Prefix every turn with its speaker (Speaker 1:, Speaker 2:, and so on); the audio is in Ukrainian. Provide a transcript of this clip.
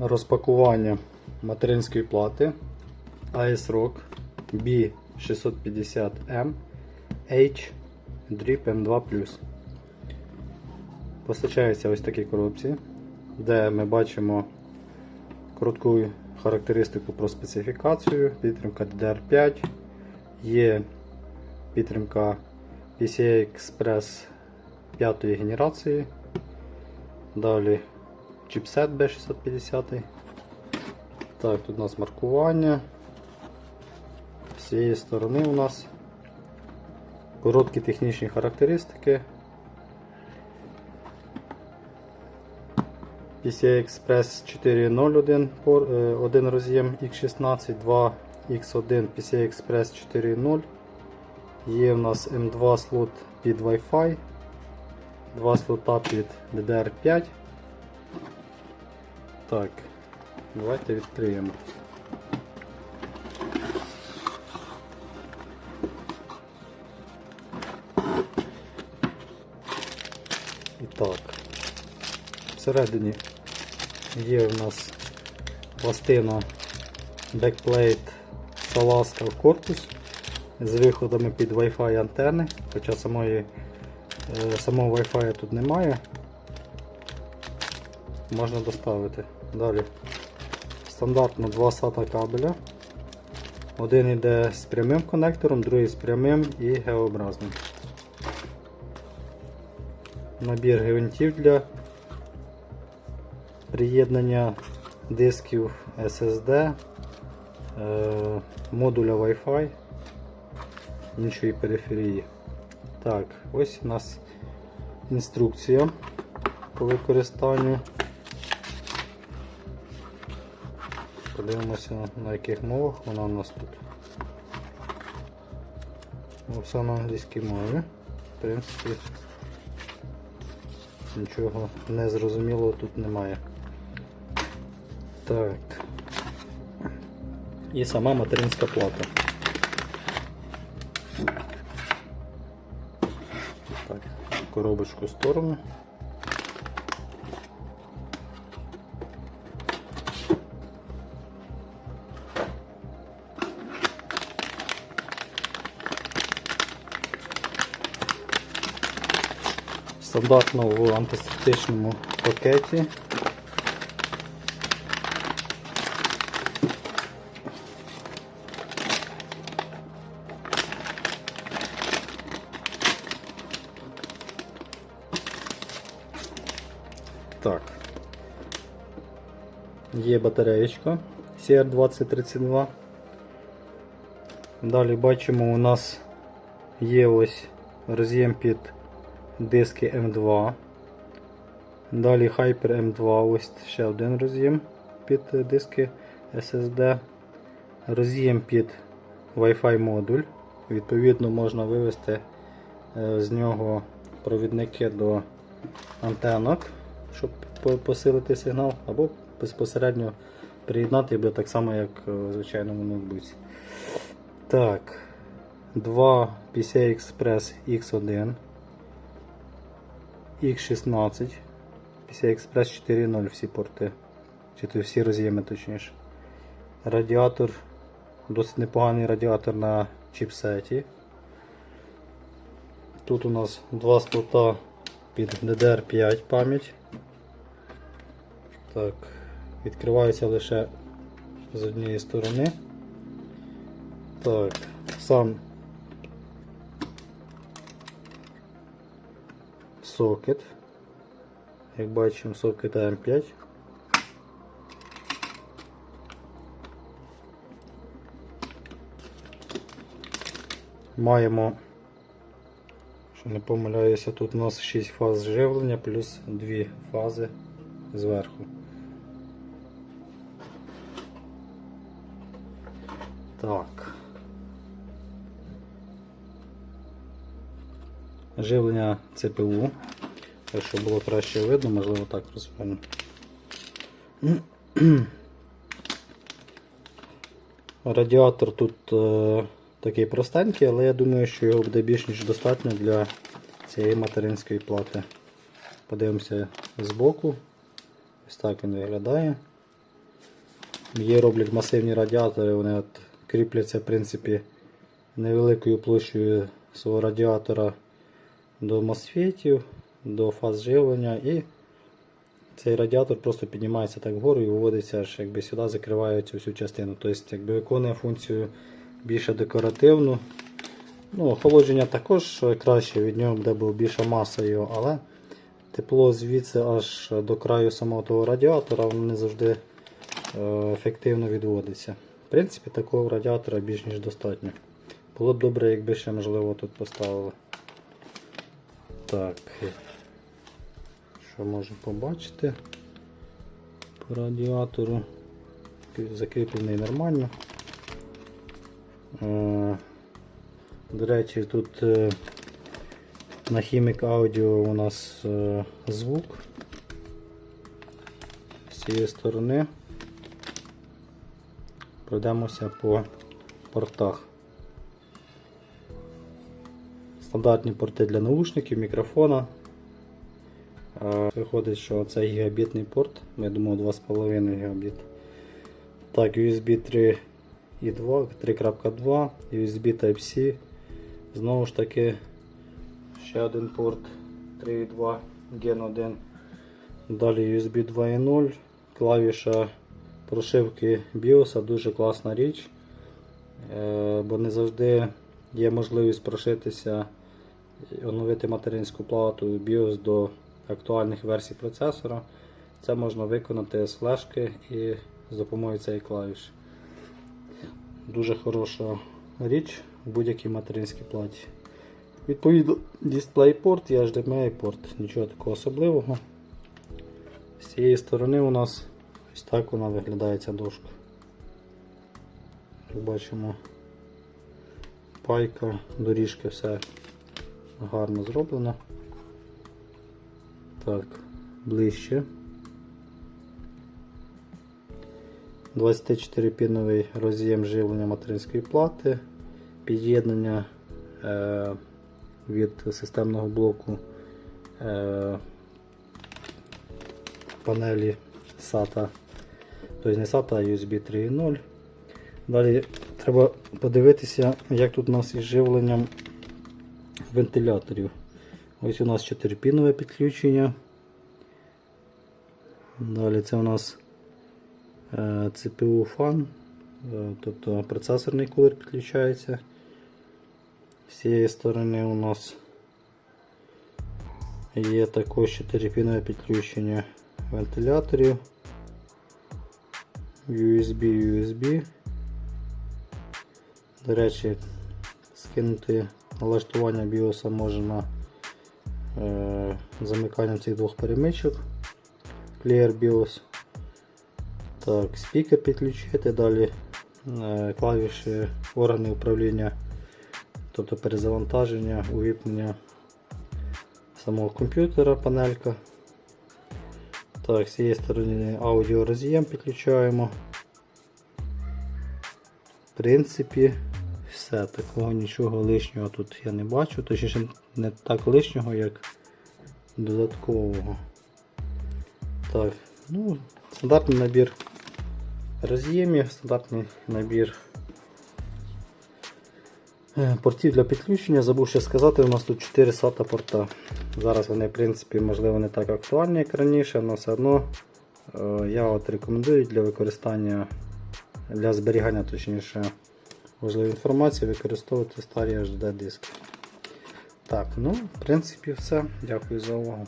Speaker 1: розпакування материнської плати ASRock B650M H Drip M2 Постачається ось такі коробці, де ми бачимо коротку характеристику про специфікацію, підтримка DDR5, є підтримка PCI Express 5 генерації. Далі чіпсет B650. Так, тут у нас маркування. З цієї сторони у нас короткі технічні характеристики. PCI Express 4.0 пор- е, один роз'єм X16, 2 X1 PCI Express 4.0. Є в нас M2 слот під Wi-Fi, два слота під DDR5. Так, давайте відкриємо. І так, всередині є в нас пластина backplate Salaska корпус з виходами під Wi-Fi антени, хоча самої, е, самого Wi-Fi тут немає. Можна доставити. Далі. Стандартно два SATA кабеля. Один йде з прямим конектором, другий з прямим і геообразним. Набір гвинтів для приєднання дисків SSD, е, модуля Wi-Fi, іншої периферії. Так, ось у нас інструкція по використанню. Подивимося на яких мовах вона у нас тут. Ну, на англійській мові. В принципі, нічого незрозумілого тут немає. Так. І сама материнська плата. Так, коробочку в сторону. Стандартно в антисептичному пакеті. Так. Є батареєчка CR2032. Далі бачимо, у нас є ось роз'єм під диски M2. Далі Hyper M2, ось ще один роз'єм під диски SSD. Роз'єм під Wi-Fi модуль. Відповідно, можна вивести е, з нього провідники до антенок, щоб посилити сигнал, або безпосередньо приєднати буде так само, як е, в звичайному ноутбуці. Так, 2 PCI Express X1. X16, PCI Express 4.0 всі порти, чи то всі роз'єми точніше. Радіатор, досить непоганий радіатор на чіпсеті. Тут у нас два слота під DDR5 пам'ять. Так, відкривається лише з однієї сторони. Так, сам сокет. Як бачимо, сокет AM5. Маємо, що не помиляюся, тут у нас 6 фаз живлення плюс 2 фази зверху. Так. Живлення ЦПУ. Так, щоб було краще видно, можливо так розверну. Радіатор тут е, такий простенький, але я думаю, що його буде більш ніж достатньо для цієї материнської плати. Подивимося збоку. Ось так він виглядає. Є роблять масивні радіатори, вони от кріпляться в принципі невеликою площею свого радіатора до мосфетів, до фаз живлення і цей радіатор просто піднімається так вгору і виводиться аж якби сюди, закриває цю всю частину. Тобто якби виконує функцію більше декоративну. Ну, охолодження також краще, від нього буде була більша маса його, але тепло звідси аж до краю самого того радіатора воно не завжди е, ефективно відводиться. В принципі, такого радіатора більш ніж достатньо. Було б добре, якби ще можливо тут поставили. Так. Що можемо побачити по радіатору? Закріплений нормально. Е, До речі, тут е, на Хімік Аудіо у нас е, звук з цієї сторони. Пройдемося по портах. Стандартні порти для наушників, мікрофона. Виходить, що це гігабітний порт, я думав 2,5 гігабіт. Так, USB 3 і 2, 3.2, USB Type-C. Знову ж таки, ще один порт 3.2 Gen 1. Далі USB 2.0, клавіша прошивки BIOS, дуже класна річ, Е, бо не завжди є можливість прошитися оновити материнську плату BIOS до актуальних версій процесора. Це можна виконати з флешки і з допомогою цієї клавіші. Дуже хороша річ в будь-якій материнській платі. Відповідно, DisplayPort і HDMI порт, нічого такого особливого. З цієї сторони у нас ось так вона виглядає ця дошка. Як бачимо, пайка, доріжки, все гарно зроблено. Так, ближче. 24-піновий роз'єм живлення материнської плати, під'єднання е, від системного блоку е, панелі SATA, тобто не SATA, а USB 3.0. Далі треба подивитися, як тут у нас із живленням вентиляторів. Ось у нас 4-пінове підключення. Далі це у нас е, CPU фан, е, тобто процесорний кулер підключається. З цієї сторони у нас є також 4-пінове підключення вентиляторів. USB, USB. До речі, скинути налаштування BIOS можна е, замиканням цих двох перемичок. Clear BIOS. Так, спікер підключити, далі е, клавіші органи управління, тобто перезавантаження, увімкнення самого комп'ютера, панелька. Так, з цієї сторони аудіо роз'єм підключаємо. В принципі, все, такого нічого лишнього тут я не бачу, точніше не так лишнього, як додаткового. Так, ну, стандартний набір роз'ємів, стандартний набір е, портів для підключення. Забув ще сказати, у нас тут 4 SATA порта. Зараз вони в принципі можливо не так актуальні, як раніше, але все одно е, я от рекомендую для використання, для зберігання точніше важливої інформації використовувати старі HD диски. Так, ну, в принципі, все. Дякую за увагу.